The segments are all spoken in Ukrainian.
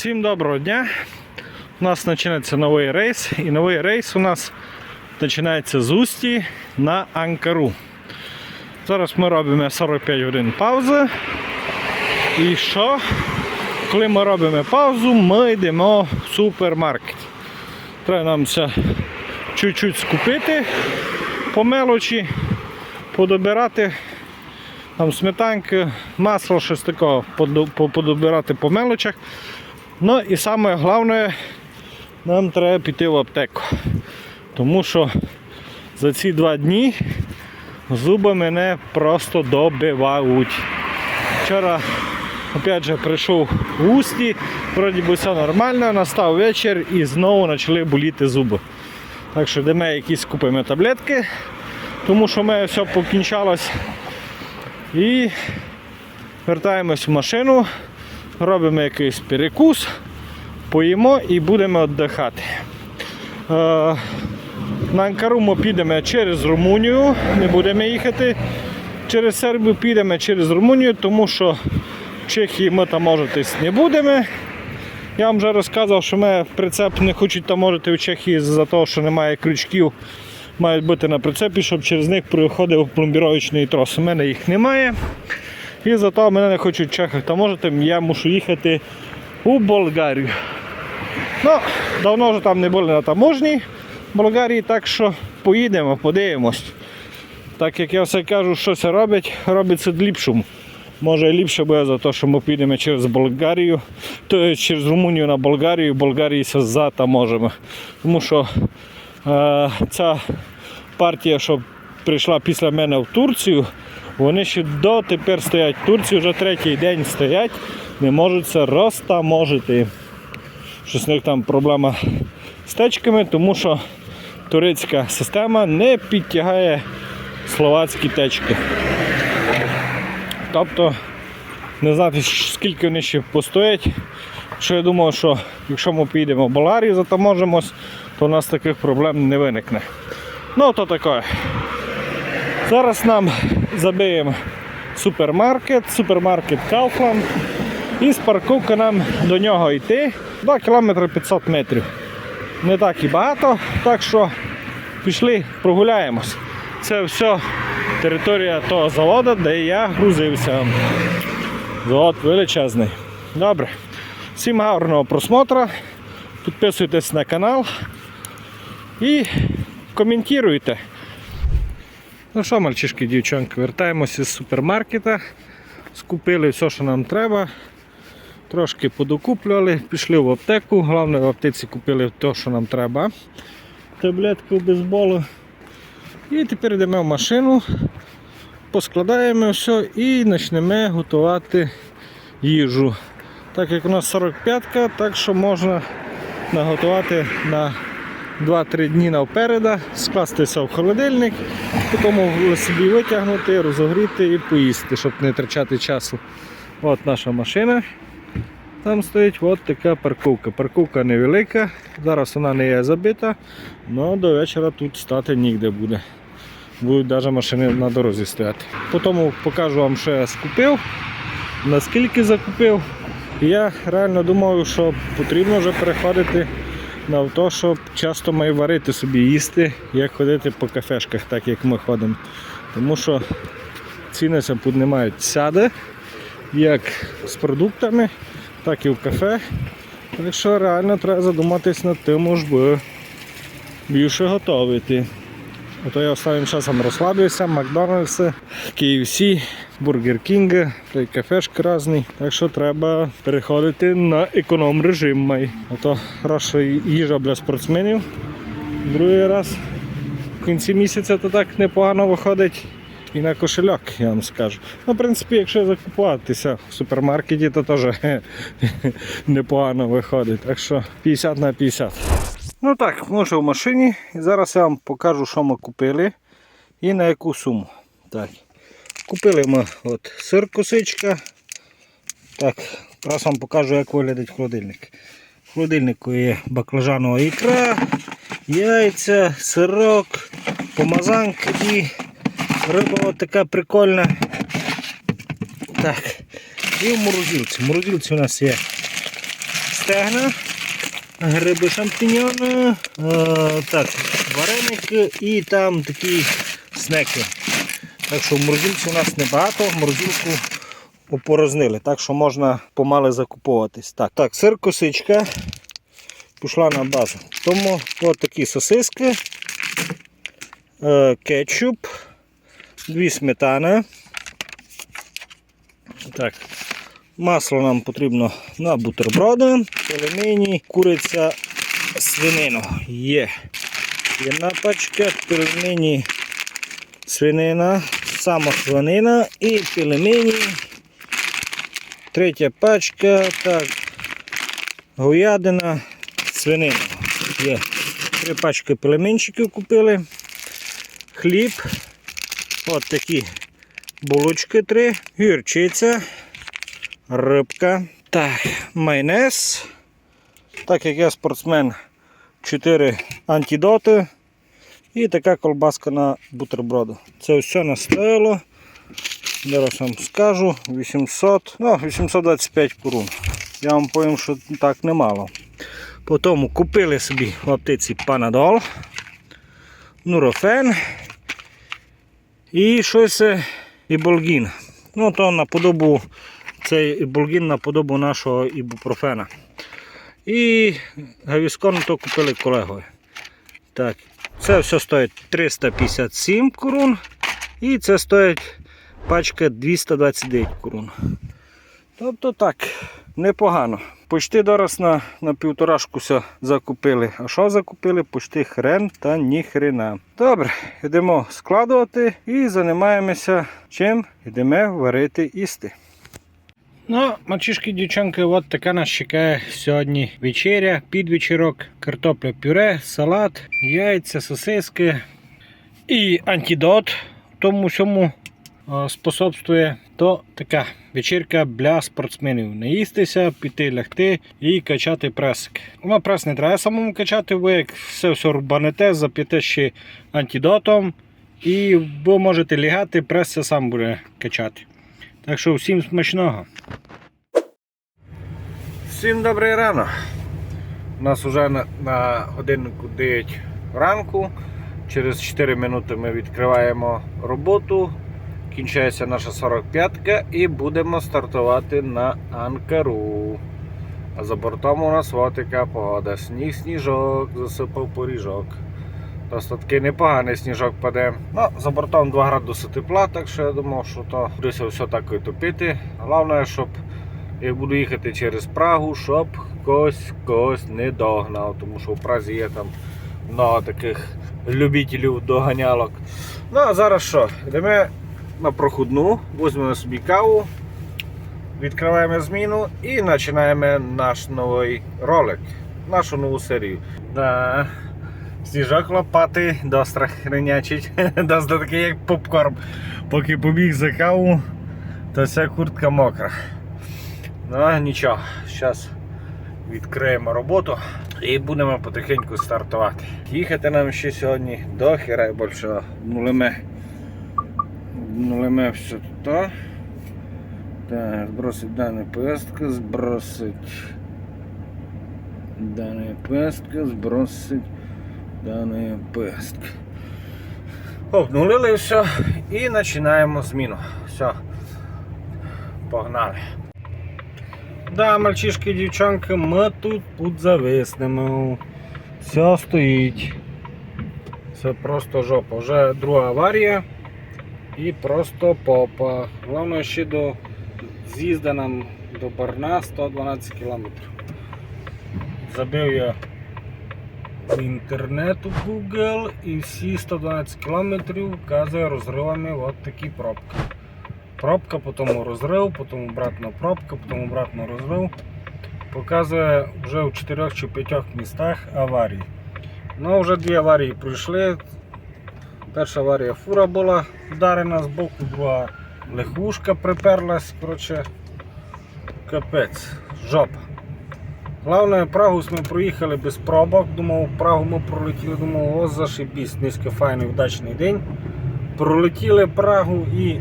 Всім доброго дня. У нас починається новий рейс. І новий рейс у нас починається з Усті на Анкару. Зараз ми робимо 45 годин паузи. І що? Коли ми робимо паузу, ми йдемо в супермаркет. Треба нам чуть-чуть скупити по мелочі, подобирати там сметанки, масло, щось такого подобирати по мелочах. Ну і саме головне, нам треба піти в аптеку. Тому що за ці два дні зуби мене просто добивають. Вчора опять же прийшов в усті, вроді би все нормально, настав вечір і знову почали боліти зуби. Так що йдемо якісь купимо таблетки, тому що в мене все покінчалось. І вертаємось в машину, робимо якийсь перекус, поїмо і будемо віддихати. Е, на Анкару ми підемо через Румунію, не будемо їхати через Сербію, підемо через Румунію, тому що в Чехії ми таможитись не будемо. Я вам вже розказував, що ми прицеп не хочуть таможити в Чехії за того, що немає крючків. Мають бути на прицепі, щоб через них проходив пломбіровочний трос. У мене їх немає. І зато мене не хочуть в Чехах таможити, я мушу їхати у Болгарію. Ну, давно вже там не були на таможні Болгарії, так що поїдемо, подивимось. Так як я все кажу, що це робить, робиться ліпшому. Може ліпше буде за те, що ми підемо через Болгарію, то через Румунію на Болгарію, Болгарії все затаможимо. Тому що е, ця партія, що прийшла після мене в Турцію, вони ще дотепер стоять в Турції, вже третій день стоять, не можуть це розтаможити. Щось у них там проблема з течками, тому що турецька система не підтягає словацькі течки. Тобто не знати, скільки вони ще постоять. Що я думаю, що якщо ми підемо в Болгарію, затаможимось, то у нас таких проблем не виникне. Ну, то таке. Зараз нам забиємо супермаркет, супермаркет Kaufland. І з парковки нам до нього йти 2 км 500 метрів. Не так і багато, так що пішли, прогуляємось. Це все територія того заводу, де я грузився. Завод величезний. Добре. Всім гарного просмотру. Підписуйтесь на канал і коментуйте. Ну що, мальчишки, дівчонки, вертаємося з супермаркета. Скупили все, що нам треба. Трошки подокуплювали, пішли в аптеку. Головне в аптеці купили те, що нам треба. Таблетки бейсболу. І тепер йдемо в машину, поскладаємо все і почнемо готувати їжу. Так як у нас 45-ка, так що можна наготувати на 2-3 дні напереда, скласти все в холодильник, потім собі витягнути, розогріти і поїсти, щоб не втрачати часу. От наша машина. Там стоїть от така парковка. Парковка невелика, зараз вона не є забита, але до вечора тут стати ніде буде. Будуть навіть машини на дорозі стояти. Потім покажу вам, що я скупив, наскільки закупив. Я реально думаю, що потрібно вже переходити на те, щоб часто маю варити собі їсти, як ходити по кафешках, так як ми ходимо. Тому що ціни це піднімають сяде, як з продуктами, так і в кафе. Так що реально треба задуматись над тим, щоб більше готувати. Ото я останнім часом розслабився, Макдональдси, KFC, Бургер Кінг, кафешки різні. Так що треба переходити на економ режим. май. Ото що їжа для спортсменів. Другий раз в кінці місяця то так непогано виходить. І на кошельок, я вам скажу. Ну, в принципі, якщо закупуватися в супермаркеті, то теж непогано виходить. Так що 50 на 50. Ну так, ми вже в машині. І зараз я вам покажу, що ми купили і на яку суму. Так. Купили ми от сир косичка. Так, зараз вам покажу, як виглядить холодильник. В холодильнику є баклажанова ікра, яйця, сирок, помазанки і риба от така прикольна. Так. І в морозилці. В морозилці у нас є стегна, гриби шампіньони, е, так, вареники і там такі снеки. Так що в морозилці у нас небагато, морозилку опорознили, так що можна помале закуповуватись. Так, так, сир косичка пішла на базу. Тому такі сосиски, е, кетчуп, дві сметани. Так, масло нам потрібно на бутерброди, пельмені, куриця, свинину. Є. Одна пачка, пельмені, свинина, сама свинина і пельмені. Третя пачка, так, говядина, свинина. Є. Три пачки пельменчиків купили. Хліб. От такі булочки три, гірчиця, рибка. Так, майонез. Так як я спортсмен, 4 антидоти. І така колбаска на бутерброду. Це все настояло. Зараз вам скажу 800, ну 825 корун. Я вам повім, що так немало. Потім купили собі в аптеці панадол, нурофен і щось е, іболгін. Ну то на цей іболгін на подобу нашого ібупрофена. І гавіскон то купили колегою. Так, це все стоїть 357 корун. І це стоїть пачка 229 корун. Тобто так, непогано. Почти дорос на, на півторашкуся закупили. А що закупили? Почти хрен та ніхрена. Добре, йдемо складувати і займаємося чим? Йдемо варити їсти. Ну, мальчишки, дівчанки, от така нас чекає сьогодні вечеря, підвечірок, картопля пюре, салат, яйця, сосиски і антидот тому всьому способствує. То така вечірка для спортсменів. Наїстися, піти лягти і качати пресик. Ну, прес не треба самому качати, ви як все все рубанете, зап'єте ще антидотом, і ви можете лягати, прес це сам буде качати. Так що всім смачного. Всім добрий ранок. У нас вже на, на годиннику 9 ранку. Через 4 минути ми відкриваємо роботу. Кінчається наша 45-ка і будемо стартувати на Анкару. А за бортом у нас от така погода. Сніг, сніжок, засипав поріжок. Просто такий непоганий сніжок паде. Ну, за бортом 2 градуси тепла, так що я думав, що то будеться все так і топити. Головне, щоб як буду їхати через Прагу, щоб когось когось не догнав, тому що в Празі є там много таких любителів доганялок. Ну а зараз що? Йдемо на проходну, візьмемо собі каву, відкриваємо зміну і починаємо наш новий ролик, нашу нову серію. Да. Сніжок лопати достра хренячить, достра такий як попкорн. Поки побіг за каву, то вся куртка мокра. Ну нічого, зараз відкриємо роботу і будемо потихеньку стартувати. Їхати нам ще сьогодні до хіра більшого. Нулеме. Нулеме все тут. Так, збросить дана пестка, збросить. Дана пестка, збросить дана пестка. Обнулили все і починаємо зміну. Все. Погнали. Да, мальчишки, і дівчанки, ми тут тут зависнемо. Все стоїть. Це просто жопа. Вже друга аварія і просто попа. Головне ще до з'їзда нам до Барна 112 км. Забив я в інтернет у Google і всі 112 км вказує розривами от такі пробки. Пробка, потім розрив, потім обратно пробка, потім обратно розрив. Показує вже в 4 чи 5 містах аварії. Ну, вже дві аварії пройшли. Перша аварія фура була вдарена з боку, друга легушка приперлась. Коротше, капець, жопа. Головне, Прагу ми проїхали без пробок. Думав, Прагу ми пролетіли, думав, о, зашибісь, низько файний вдачний день. Пролетіли Прагу і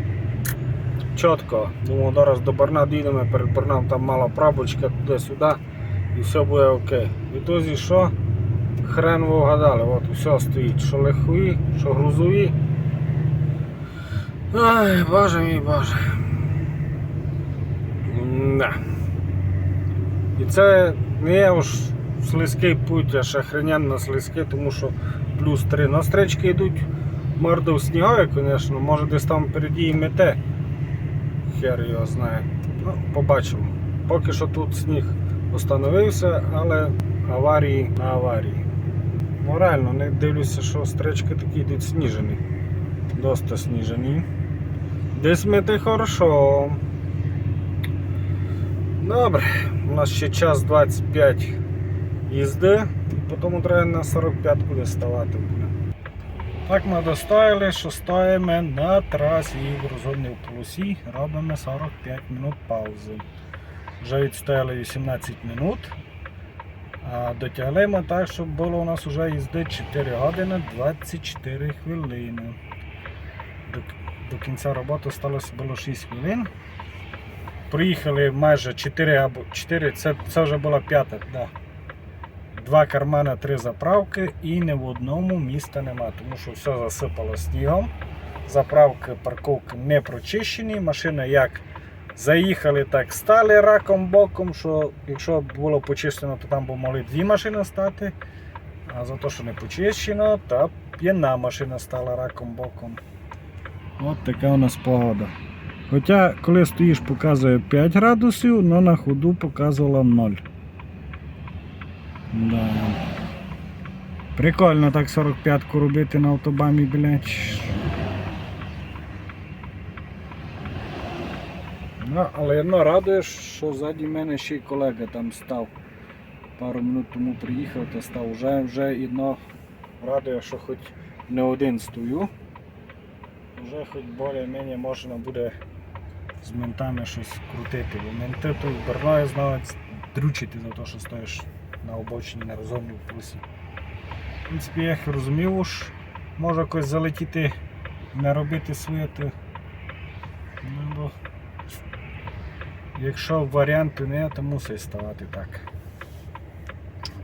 чітко. Думав, зараз до Барна дійдемо, перед Барном там мала пробочка туди-сюди. і все буде окей. Відтоді що? Хрен ви вгадали, от все стоїть, що легкові, що грузові. Ай, боже мій боже. Да. І це не є уж слизький путь, а шахренянно слизький, тому що плюс 3 настрічки йдуть. Морда в звісно, може десь там впереді і мете. Хер його знає. Ну, побачимо. Поки що тут сніг остановився, але аварії на аварії. Ну реально, не дивлюся, що стрічки такі йдуть сніжені. Доста сніжені. Десь мете хорошо. Добре, у нас ще час 25 їзди, і потім треба на 45 куди ставати. Так ми достояли, що стоїмо на трасі в розгонній полосі, робимо 45 минут паузи. Вже відстояли 18 минут. А дотягли так, щоб було у нас вже їзди 4 години 24 хвилини. До, до кінця роботи сталося було 6 хвилин. Проїхали майже 4 або 4, це, це вже була п'ята. Да. Два кармани, три заправки і ні в одному міста нема, тому що все засипало снігом. Заправки, парковки не прочищені. Машини як заїхали, так стали раком боком, що якщо було почищено, то там б могли дві машини стати. А за те, що не почищено, то п'яна машина стала раком боком. От така у нас погода. Хоча, коли стоїш, показує 5 градусів, але на ходу показувала 0. Да. Прикольно так 45-ку робити на автобамі, блядь. Ну, але одно радує, що ззаді мене ще й колега там став. Пару минут тому приїхав та став. Вже, вже одно радує, що хоч не один стою. Вже хоч більш-менш можна буде з ментами щось крутити. Бо менти тут барною знають дрючити за те, що стоїш на обочині на розумній плюсі. В принципі, я їх розумів, уж може якось залетіти, не робити своє, то ну, бо якщо варіанту не, то мусить ставати так.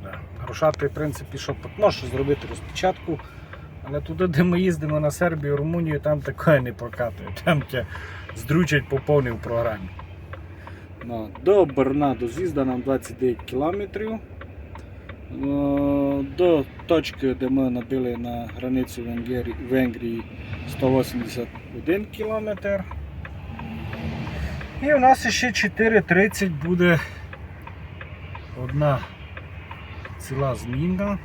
Да. Рушати, в принципі, що можеш зробити розпечатку, але туди, де ми їздимо на Сербію, Румунію, там такое не прокатує. Там тебе здрючать по повній в програмі. Ну, до Берна до з'їзда нам 29 кілометрів. Е, До точки, де ми набили на границю Венгрії, Венгрії 181 кілометр. І у нас ще 4.30 буде одна ціла зміна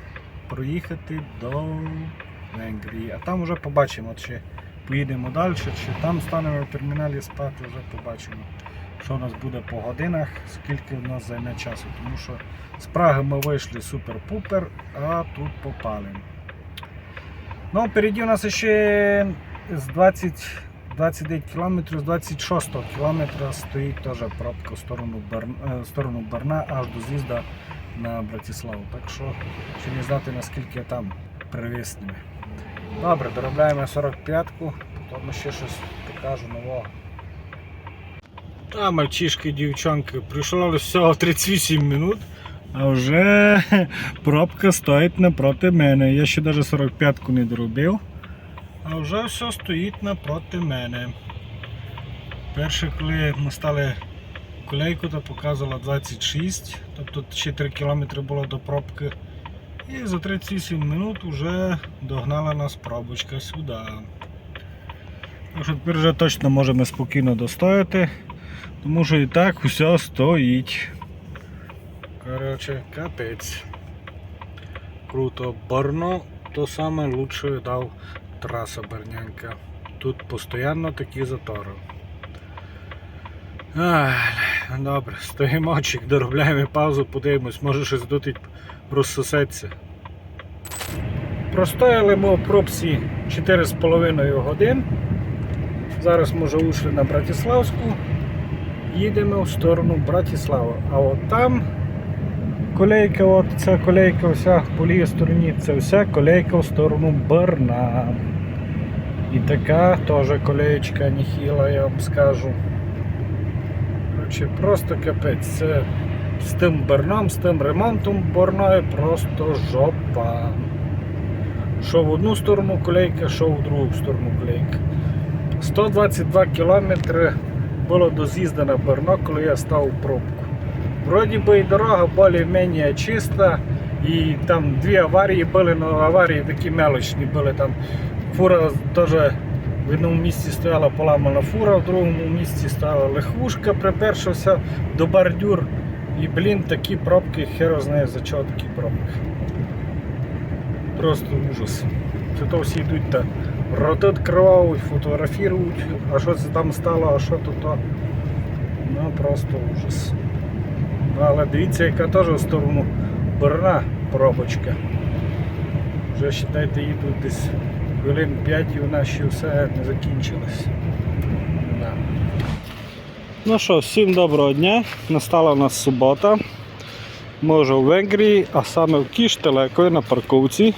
проїхати до Венгрії. А там вже побачимо, чи поїдемо далі, чи там станемо в терміналі спати, вже побачимо, що у нас буде по годинах, скільки в нас займе часу. Тому що з Праги ми вийшли супер-пупер, а тут попали. Ну, впереді у нас ще з 20, 29 км, з 26 км стоїть теж пробка в сторону, Берн, е, в сторону Берна аж до з'їзда на Братиславу. Так що ще не знати наскільки там привісними. Добре, доробляємо 45-ку, потім ще щось покажу нового. А мальчишки, дівчонки, прийшло всього 38 минут, а вже пробка стоїть напроти мене. Я ще навіть 45-ку не доробив, а вже все стоїть напроти мене. Перше, коли ми стали колейку, то показувала 26, тобто ще 3 км було до пробки. І за 38 минут вже догнала нас пробочка сюди. Так що тепер вже точно можемо спокійно достояти, тому що і так все стоїть. Коротше, капець. Круто. Барно то саме лучше дав траса Бернянка. Тут постійно такі затори. Ах, добре, стоїмо, доробляємо паузу, подивимось, може щось дотить розсосеться. Простояли ми в пробці 4,5 годин. Зараз ми вже вийшли на Братиславську. Їдемо в сторону Братислава. А от там колейка, от ця колейка вся по лівій стороні, це вся колейка в сторону Берна. І така теж колеєчка нехіла, я вам скажу. Коротше, просто капець. Це з тим берном, з тим ремонтом борної просто жопа. Що в одну сторону колейка, що в другу сторону колейка. 122 кілометри було до з'їзду Берно, коли я став у пробку. Вроді би і дорога більш-менш чиста, і там дві аварії були, але аварії такі мелочні були. Там фура теж в одному місці стояла поламана фура, в другому місці стояла легвушка, припершився до бордюр. І, блін, такі пробки, хер знає за чого такі пробки. Просто ужас. Це то всі йдуть та роти відкривають, фотографірують, а що це там стало, а що то то. Ну просто ужас. Ну, але дивіться, яка теж в сторону Берна пробочка. Вже вважайте, їдуть десь хвилин 5 і нас ще все не закінчилось. Ну що, всім доброго дня. Настала у нас субота. Ми вже в Венгрії, а саме в Кіштелекої на парковці.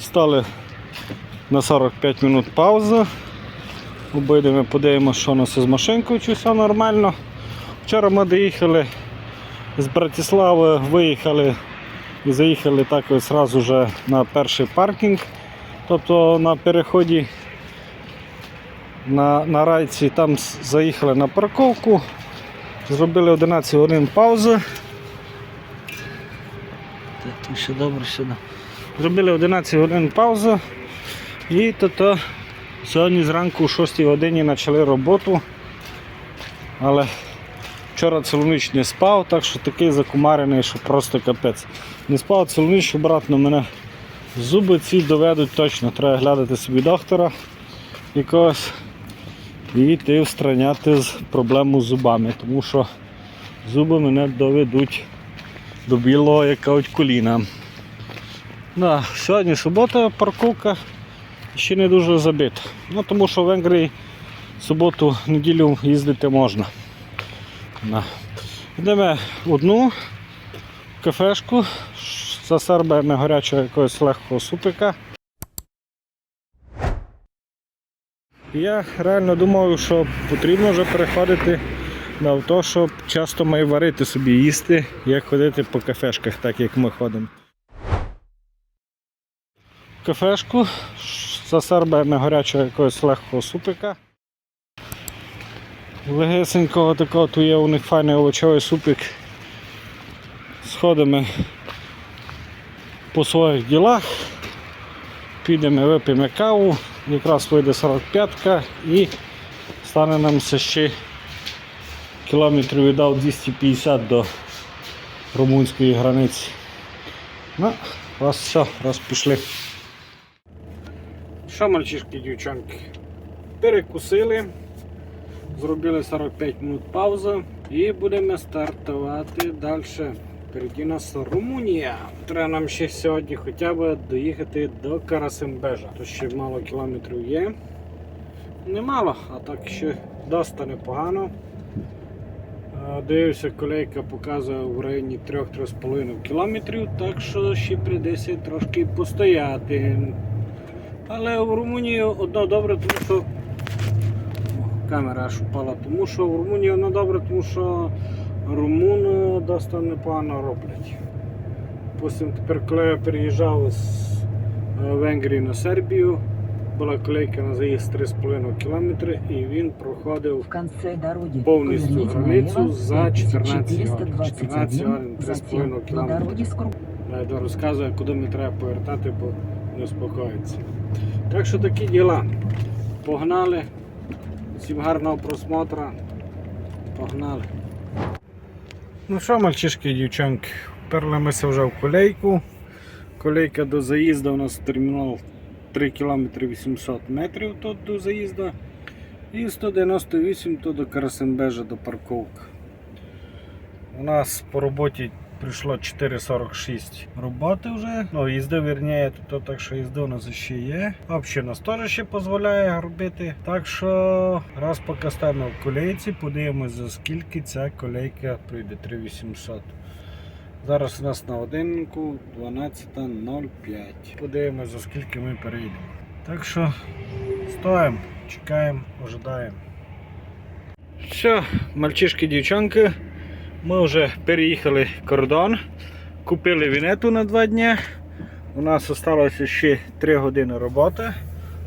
Стали на 45 минут пауза. Обидемо подивимося, що у нас із машинкою, чи все нормально. Вчора ми доїхали з Братислави, виїхали і заїхали так одразу на перший паркінг. Тобто на переході на, на райці там заїхали на парковку, зробили 11 годин паузи. Тут ще добре сюди. Зробили 11 годин паузу і то, то сьогодні зранку о 6 годині почали роботу. Але вчора цілу ніч не спав, так що такий закумарений, що просто капець. Не спав цілу ніч, обратно мене зуби ці доведуть точно. Треба глядати собі доктора якогось і йти устраняти з проблему з зубами, тому що зуби мене доведуть до білого, як кажуть, коліна. Да, сьогодні субота, парковка ще не дуже забита. Ну, тому що в Венгрії суботу, неділю їздити можна. Да. Йдемо одну кафешку, засербаємо гарячого якогось легкого супика. Я реально думаю, що потрібно вже переходити на те, щоб часто має варити собі їсти, як ходити по кафешках, так як ми ходимо. Кафешку засербаємо гарячого якогось легкого супика. Легесенького такого, тут є у них файний овочевий супик. Сходимо по своїх ділах, підемо вип'ємо каву, якраз вийде 45-ка і стане нам ще кілометрів віддав 250 до румунської границі. Ну, раз все, раз пішли. Що, мальчишки, дівчонки? Перекусили, зробили 45 минут паузу і будемо стартувати далі. Впереді нас Румунія. Треба нам ще сьогодні хоча б доїхати до Карасимбежа. Тут ще мало кілометрів є. Немало, а так ще доста непогано. Е, Дивився, колейка показує в районі 3-3,5 кілометрів, так що ще прийдеться трошки постояти. Але в Румунії одно добре, тому що камера аж упала, тому що в Румунії одно добре, тому що румуни досить непогано роблять. Потім тепер, коли я переїжджав з е, Венгрії на Сербію, була колейка на заїзд 3,5 км і він проходив Повністю границю за 14 5421, 14 затем 3,5 на кілометра. дороге с круг- Найдо розказує, куди мені треба повертати, бо не успокоїться. Так що такі діла. Погнали. Всім гарного просмотру. Погнали. Ну що, мальчишки і дівчонки, вперлимося вже в колейку. Колейка до заїзду у нас термінал 3 км 800 метрів тут до заїзду. І 198 то до Карасимбежа до парковки. У нас по роботі прийшло 4,46 роботи вже. Ну, їзди вірніше, то так що їзди у нас ще є. Теж ще дозволяє робити. Так що раз поки станемо в колейці, подивимось за скільки ця колейка прийде 3800. Зараз у нас на годиннику 12.05. Подивимось за скільки ми перейдемо. Так що стоїмо, чекаємо, ожидаємо. Все, мальчишки, дівчонки. Ми вже переїхали кордон, купили вінету на два дні. У нас залишилося ще 3 години роботи.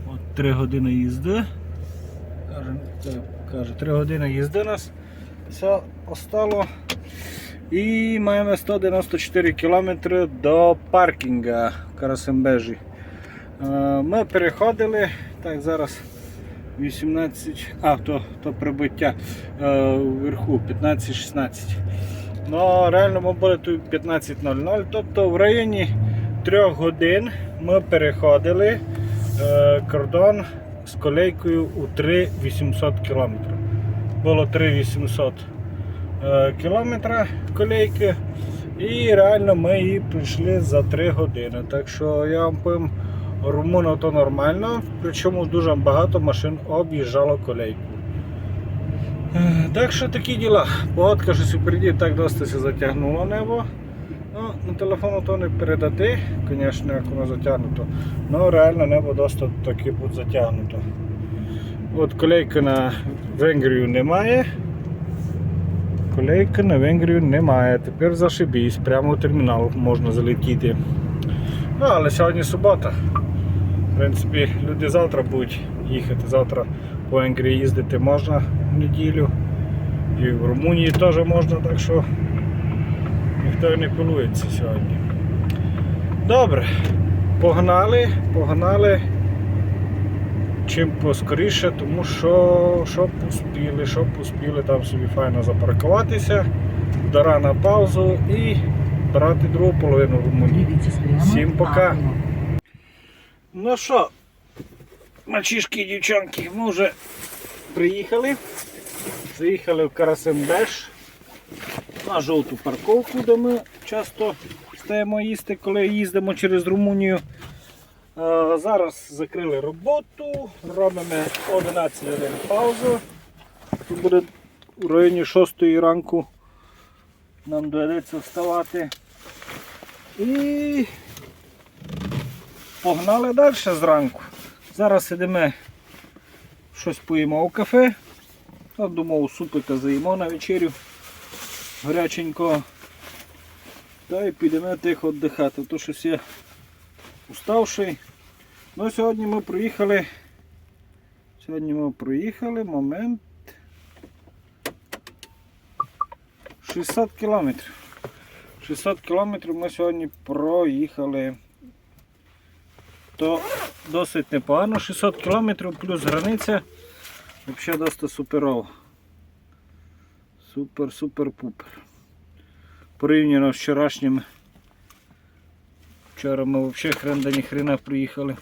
От 3 години їзди. Каже 3 години їзди нас. Все остало. І маємо 194 км до паркінга в Карасембежі. Е, Ми переходили, так зараз 18, а, то, прибуття е, вверху 15-16. Ну, реально ми були тут 15.00, тобто в районі 3 годин ми переходили е, кордон з колейкою у 3800 км. Було 3800 е, кілометра колейки. І реально ми її прийшли за 3 години. Так що я вам повім, румуно то нормально, причому дуже багато машин об'їжджало колейку. Е, Так що такі діла. Погодка щось впереді так досить затягнуло небо. Ну, на телефону то не передати, звісно, як воно затягнуто. Ну реально небо досить таки буде затягнуто. От колейки на Венгрію немає. Колейки на Венгрію немає. Тепер зашибісь, прямо в термінал можна залетіти. Ну, але сьогодні субота. В принципі, люди завтра будуть їхати. Завтра по Венгрії їздити можна в неділю. І в Румунії теж можна, так що ніхто не пилується сьогодні. Добре, погнали, погнали. Чим поскоріше, тому що щоб успіли, щоб успіли там собі файно запаркуватися, дара на паузу і брати другу половину Румунії. Всім пока. Ну що, мальчишки і дівчонки, ми вже приїхали. Заїхали в Карасембеш на жовту парковку, де ми часто стаємо їсти, коли їздимо через Румунію. Зараз закрили роботу, робимо 11 хвилин паузу. Тут буде у районі 6 ранку. Нам доведеться вставати. І Погнали далі зранку. Зараз сидимо, щось поїмо у кафе. Та думав, супика заїмо на вечерю гаряченько. Та й підемо тихо віддихати. То щось я уставший. Ну сьогодні ми проїхали. Сьогодні ми проїхали момент 600 кілометрів. 600 кілометрів ми сьогодні проїхали то досить непогано. 600 км плюс границя. Взагалі досить суперово. Супер-супер-пупер. Порівняно з вчорашнім. Вчора ми взагалі хрен да ні хрена приїхали.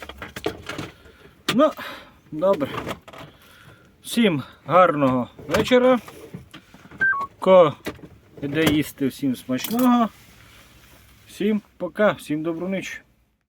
Ну, добре. Всім гарного вечора. Ко іде їсти, всім смачного. Всім пока, всім добру ніч.